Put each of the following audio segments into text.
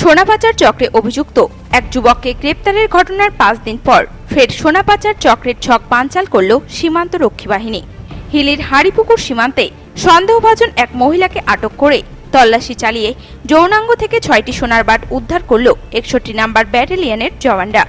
সোনা পাচার চক্রে অভিযুক্ত এক যুবককে গ্রেপ্তারের ঘটনার পাঁচ দিন পর ফের সোনা পাচার চক্রের ছক পাঞ্চাল করল সীমান্ত রক্ষী বাহিনী। হিলির হাড়িপুকুর সীমান্তে সন্দেহভাজন এক মহিলাকে আটক করে তল্লাশি চালিয়ে যৌনাঙ্গ থেকে ছয়টি সোনার বাট উদ্ধার করল একষট্টি নাম্বার ব্যাটালিয়নের জওয়ানরা।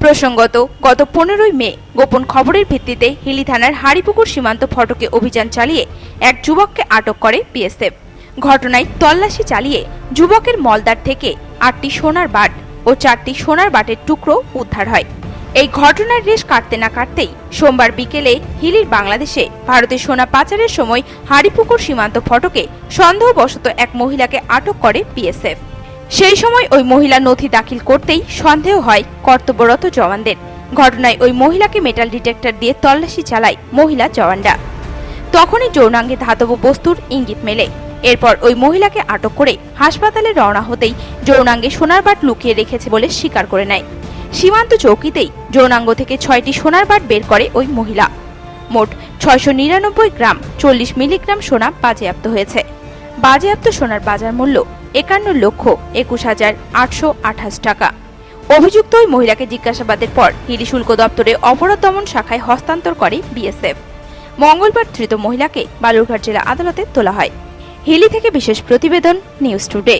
প্রসঙ্গত, গত পনেরোই মে গোপন খবরের ভিত্তিতে হিলি থানার হাড়িপুকুর সীমান্ত ফটকে অভিযান চালিয়ে এক যুবককে আটক করে বিএসএফ। ঘটনায় তল্লাশি চালিয়ে যুবকের মলদার থেকে আটটি সোনার বাট ও চারটি সোনার বাটের টুকরো উদ্ধার হয়। এই ঘটনার রেশ কাটতে না কাটতেই সোমবার বিকেলে হিলির বাংলাদেশে ভারতের সোনা পাচারের সময় হাড়িপুকুর সীমান্ত ফটকে সন্দেহবশত এক মহিলাকে আটক করে বিএসএফ। সেই সময় ওই মহিলা নথি দাখিল করতেই সন্দেহ হয় কর্তব্যরত জওয়ানদের। ঘটনায় ওই মহিলাকে মেটাল ডিটেক্টর দিয়ে তল্লাশি চালায় মহিলা জওয়ানরা। তখনই যৌনাঙ্গে ধাতব বস্তুর ইঙ্গিত মেলে। এরপর ওই মহিলাকে আটক করে হাসপাতালে রওনা হতেই যৌনাঙ্গে সোনার বাট লুকিয়ে রেখেছে বলে স্বীকার করে নেয়। সীমান্ত চৌকিতেই যৌনাঙ্গ থেকে ছয়টি সোনার বাট বের করে ওই মহিলা। মোট ছয়শো নিরানব্বই গ্রাম, চল্লিশ মিলিগ্রাম সোনা বাজেয়াপ্ত হয়েছে। বাজেয়াপ্ত সোনার বাজার মূল্য একান্ন লক্ষ একুশ হাজার আটশো আঠাশ টাকা। অভিযুক্ত ওই মহিলাকে জিজ্ঞাসাবাদের পর হিলি শুল্ক দপ্তরে অপরাধ দমন শাখায় হস্তান্তর করে বিএসএফ। মঙ্গলবার ধৃত মহিলাকে বালুরঘাট জেলা আদালতে তোলা হয়। হিলি থেকে বিশেষ প্রতিবেদন নিউজ টুডে।